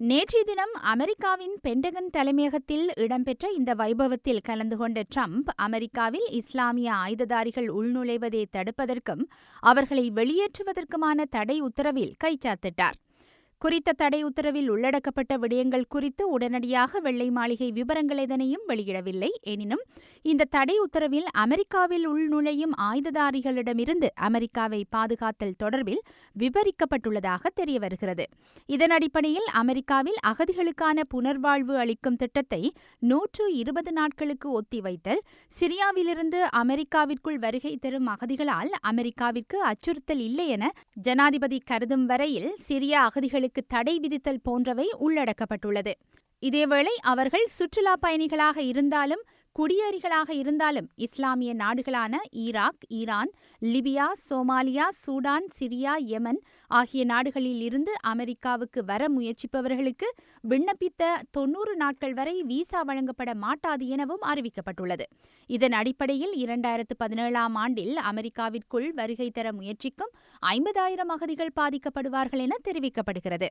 நேற்றைய தினம் அமெரிக்காவின் பென்டகன் தலைமையகத்தில் இடம்பெற்ற இந்த வைபவத்தில் கலந்து கொண்ட ட்ரம்ப் அமெரிக்காவில் இஸ்லாமிய ஆயுததாரிகள் உள்நுழைவதை தடுப்பதற்கும் அவர்களை வெளியேற்றுவதற்குமான தடை உத்தரவில் கைச்சாத்திட்டார் குறித்த தடை உத்தரவில் உள்ளடக்கப்பட்ட விடயங்கள் குறித்து உடனடியாக வெள்ளை மாளிகை விவரங்கள் எதனையும் வெளியிடவில்லை. எனினும் இந்த தடை உத்தரவில் அமெரிக்காவில் உள்நுழையும் ஆயுததாரிகளிடமிருந்து அமெரிக்காவை பாதுகாத்தல் தொடர்பில் விவரிக்கப்பட்டுள்ளதாக தெரியவருகிறது. இதன் அடிப்படையில் அமெரிக்காவில் அகதிகளுக்கான புனர்வாழ்வு அளிக்கும் திட்டத்தை நூற்று இருபது நாட்களுக்கு ஒத்திவைத்தல் சிரியாவிலிருந்து அமெரிக்காவிற்குள் வருகை தரும் அகதிகளால் அமெரிக்காவிற்கு அச்சுறுத்தல் இல்லை என ஜனாதிபதி கருதும் வரையில் சிரியா அகதிகளுக்கு தடை விதித்தல் போன்றவை உள்ளடக்கப்பட்டுள்ளது. இதேவேளை அவர்கள் சுற்றுலா பயணிகளாக இருந்தாலும் குடியேறிகளாக இருந்தாலும் இஸ்லாமிய நாடுகளான Iraq Iran Libya Somalia Sudan Syria Yemen ஆகிய நாடுகளில் இருந்து அமெரிக்காவுக்கு வர முயற்சிப்பவர்களுக்கு விண்ணப்பித்த தொன்னூறு நாட்கள் வரை விசா வழங்கப்பட மாட்டாது எனவும் அறிவிக்கப்பட்டுள்ளது. இதன் அடிப்படையில் இரண்டாயிரத்து பதினேழாம் ஆண்டில் அமெரிக்காவிற்குள் வருகை தர முயற்சிக்கும் ஐம்பதாயிரம் அகதிகள் பாதிக்கப்படுவார்கள் என தெரிவிக்கப்படுகிறது.